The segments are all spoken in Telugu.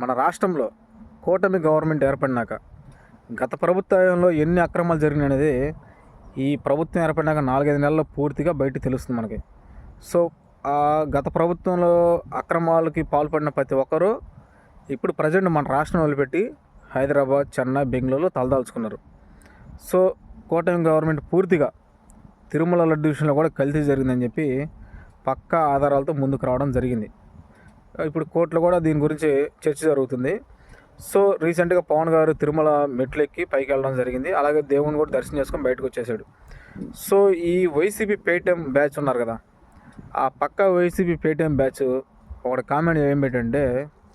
మన రాష్ట్రంలో కూటమి గవర్నమెంట్ ఏర్పడినాక గత ప్రభుత్వంలో ఎన్ని అక్రమాలు జరిగినది ఈ ప్రభుత్వం ఏర్పడినాక నాలుగైదు నెలల్లో పూర్తిగా బయట తెలుస్తుంది మనకి. సో ఆ గత ప్రభుత్వంలో అక్రమాలకి పాల్పడిన ప్రతి ఒక్కరూ ఇప్పుడు ప్రజెంట్ మన రాష్ట్రం వదిలిపెట్టి హైదరాబాద్ చెన్నై బెంగళూరులో తలదాల్చుకున్నారు. సో కూటమి గవర్నమెంట్ పూర్తిగా తిరుమల లడ్డు విషయంలో కూడా కల్తీ జరిగిందని చెప్పి పక్కా ఆధారాలతో ముందుకు రావడం జరిగింది. ఇప్పుడు కోర్టులో కూడా దీని గురించి చర్చ జరుగుతుంది. సో రీసెంట్గా పవన్ గారు తిరుమల మెట్లు ఎక్కి పైకి వెళ్ళడం జరిగింది. అలాగే దేవుని కూడా దర్శనం చేసుకొని బయటకు వచ్చేసాడు సో ఈ వైసీపీ పేటిఎం బ్యాచ్ ఉన్నారు కదా ఆ పక్క వైసీపీ పేటిఎం బ్యాచ్ ఒకటి కామెంట్ ఏం పెట్టంటే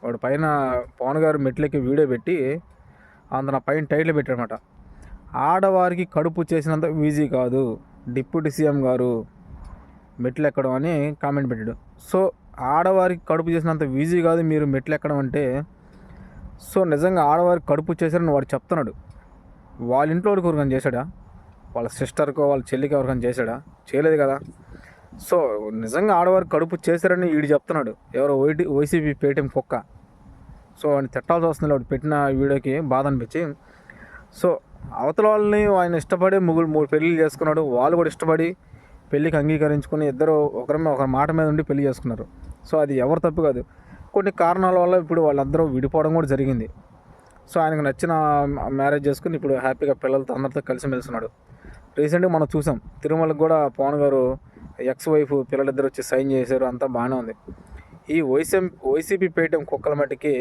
వాడు పైన పవన్ గారు మెట్లెక్కి వీడియో పెట్టి అందులో పైన టైటిల్ పెట్టాడనమాట ఆడవారికి కడుపు చేసినంత ఈజీ కాదు డిప్యూటీ సీఎం గారు మెట్లు ఎక్కడం అని కామెంట్ పెట్టాడు. సో ఆడవారికి కడుపు చేసినంత ఈజీ కాదు మీరు మెట్లు ఎక్కడం అంటే. సో నిజంగా ఆడవారికి కడుపు చేశారని వాడు చెప్తున్నాడు. వాళ్ళ ఇంట్లో వాళ్ళకి ఎవరికైనా చేశాడా? వాళ్ళ సిస్టర్కో వాళ్ళ చెల్లికి ఎవరికైనా చేశాడా? చేయలేదు కదా. సో నిజంగా ఆడవారికి కడుపు చేశారని వీడు చెప్తున్నాడు. ఎవరో వైటి వైసీపీ పేటీఎం కుక్క. సో ఆయన తిట్టాల్సి వస్తుంది. వాడు పెట్టిన వీడియోకి బాధ అనిపించి. సో అవతల వాళ్ళని ఆయన ఇష్టపడి ముగ్గురు మూడు పెళ్ళిళ్ళు చేసుకున్నాడు. వాళ్ళు కూడా ఇష్టపడి పెళ్ళికి అంగీకరించుకుని ఇద్దరు ఒకరి మీద ఒకరి మాట మీద ఉండి పెళ్ళి చేసుకున్నారు. సో అది ఎవరు తప్పు కాదు. కొన్ని కారణాల వల్ల ఇప్పుడు వాళ్ళందరూ విడిపోవడం కూడా జరిగింది. సో ఆయనకు నచ్చిన మ్యారేజ్ చేసుకుని ఇప్పుడు హ్యాపీగా పిల్లలతో అందరితో కలిసి మెలుస్తున్నాడు రీసెంట్గా మనం చూసాం. తిరుమలకు కూడా పవన్ గారు ఎక్స్ వైఫ్ పిల్లలిద్దరు వచ్చి సైన్ చేశారు. అంతా బాగానే ఉంది. ఈ వైసీ వైసీపీ పేటం కుక్కల మట్టికి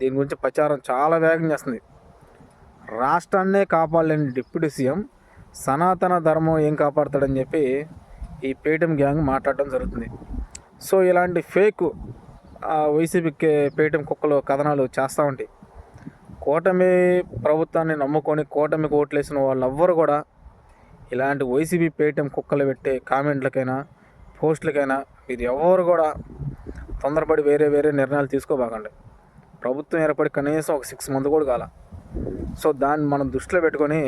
దీని గురించి ప్రచారం చాలా వేగం చేస్తుంది. రాష్ట్రాన్నే కాపాడలేని డిప్యూటీ సీఎం సనాతన ధర్మం ఏం కాపాడతాడని చెప్పి ఈ పేటీఎం గ్యాంగ్ మాట్లాడడం జరుగుతుంది. సో ఇలాంటి ఫేక్ వైసీపీ పేటీఎం కుక్కలు కథనాలు చేస్తూ ఉంటాయి కూటమి ప్రభుత్వాన్ని నమ్ముకొని కూటమికి ఓట్లేసిన వాళ్ళు ఎవ్వరు కూడా ఇలాంటి వైసీపీ పేటీఎం కుక్కలు పెట్టే కామెంట్లకైనా పోస్టులకైనా ఇది ఎవరు కూడా తొందరపడి వేరే వేరే నిర్ణయాలు తీసుకోబాకండి. ప్రభుత్వం ఏర్పడి కనీసం ఒక సిక్స్ మంత్ కూడా కాల. సో దాన్ని మనం దృష్టిలో పెట్టుకొని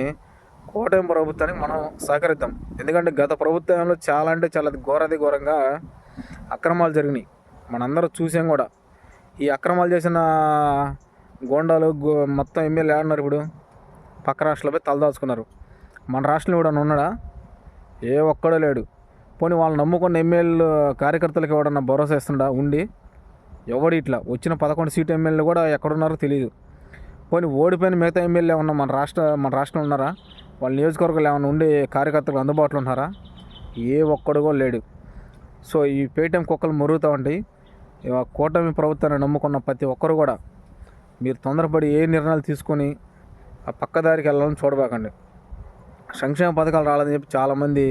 కూటమి ప్రభుత్వానికి మనం సహకరిద్దాం. ఎందుకంటే గత ప్రభుత్వంలో చాలా అంటే చాలా ఘోరది ఘోరంగా అక్రమాలు జరిగినాయి. మనందరూ చూసాం కూడా. ఈ అక్రమాలు చేసిన గోండాలు గో- మొత్తం ఎమ్మెల్యే ఆడినారు ఇప్పుడు? పక్క రాష్ట్రాలపై తలదాచుకున్నారు. మన రాష్ట్రంలో కూడా ఉన్నాడా? ఏ ఒక్కడో లేడు. పోనీ వాళ్ళని నమ్ముకున్న ఎమ్మెల్యేలు కార్యకర్తలకు ఎవడన్నా భరోసా ఇస్తుండా? ఉండి. ఎవడు ఇట్లా? వచ్చిన పదకొండు సీటు ఎమ్మెల్యేలు కూడా ఎక్కడున్నారో తెలియదు పోనీ ఓడిపోయిన మిగతా ఎమ్మెల్యే ఉన్న మన రాష్ట్ర మన రాష్ట్రంలో ఉన్నారా? వాళ్ళ నియోజకవర్గాలు ఏమైనా ఉండే కార్యకర్తలు అందుబాటులో ఉన్నారా? ఏ ఒక్కడు కూడా లేడు. సో ఈ పేటీఎం కుక్కలు మురుగుతూ ఉంటాయి ఇవ కూటమి ప్రభుత్వాన్ని నమ్ముకున్న ప్రతి ఒక్కరు కూడా మీరు తొందరపడి ఏ నిర్ణయాలు తీసుకొని ఆ పక్కదారికి వెళ్ళాలని చూడబాకండి. సంక్షేమ పథకాలు రాలేదని చెప్పి చాలామంది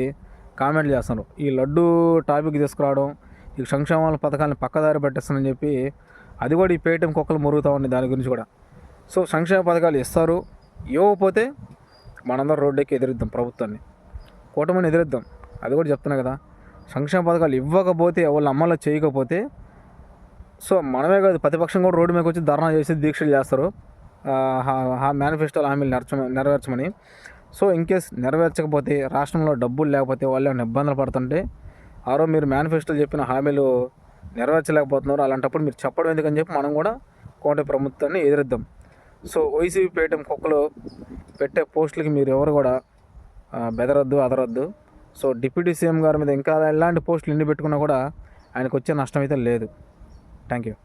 కామెంట్లు చేస్తున్నారు. ఈ లడ్డు టాపిక్ తీసుకురావడం ఈ సంక్షేమ పథకాలను పక్కదారి పెట్టేస్తానని చెప్పి అది కూడా ఈ పేటీఎం కుక్కలు మురుగుతూ ఉండి దాని గురించి కూడా. సో సంక్షేమ పథకాలు ఇస్తారు. ఇవ్వకపోతే మనందరం రోడ్డుకి ఎదురుద్దాం ప్రభుత్వాన్ని. కూటమిని ఎదురుద్దాం. అది కూడా చెప్తున్నా కదా. సంక్షేమ పథకాలు ఇవ్వకపోతే వాళ్ళు అమలు చేయకపోతే సో మనమే కాదు ప్రతిపక్షం కూడా రోడ్డు మీదకి వచ్చి ధర్నా చేసి దీక్షలు చేస్తారు. ఆ మేనిఫెస్టోలో హామీలు నెరచ నెరవేర్చమని. సో ఇన్ కేస్ నెరవేర్చకపోతే రాష్ట్రంలో డబ్బులు లేకపోతే వాళ్ళు ఏమైనా ఇబ్బందులు పడుతుంటే ఆరో మీరు మేనిఫెస్టోలో చెప్పిన హామీలు నెరవేర్చలేకపోతున్నారు. అలాంటప్పుడు మీరు చెప్పడం ఎందుకని చెప్పి మనం కూడా కోట ప్రభుత్వాన్ని ఎదురిద్దాం. సో వైసీపీ పేయటం కుక్కలు పెట్టే పోస్టులకి మీరు ఎవరు కూడా బెదరొద్దు అదరొద్దు. సో డిప్యూటీ సీఎం గారి మీద ఇంకా ఎలాంటి పోస్టులు ఎన్ని పెట్టుకున్నా కూడా ఆయనకు వచ్చే నష్టం అయితే లేదు. Thank you